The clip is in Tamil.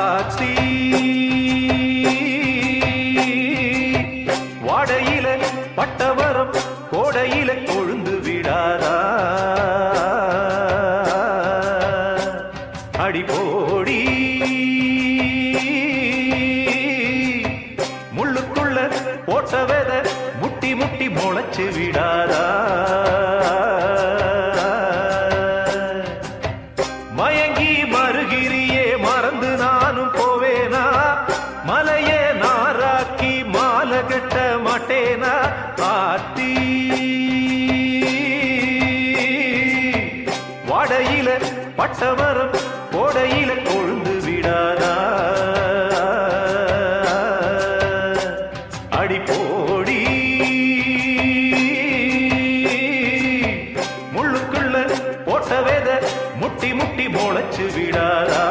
ஆத்தி வாடையில பட்டவரம் கோடையில கொழுந்து விடாதா? அடிபோடி முள்ளுக்குள்ள போட்ட வெத முட்டி முட்டி முளைச்சு விடாதா? மயங்கி மறுகிரியே மாட்டேனா ஆத்தி வாடையில பட்டவரம் கோடையில கொழுந்து விடாதா? அடிப்போடி முள்ளுக்குள்ள போட்ட வேத முட்டி முட்டி முளைச்சு விடாதா?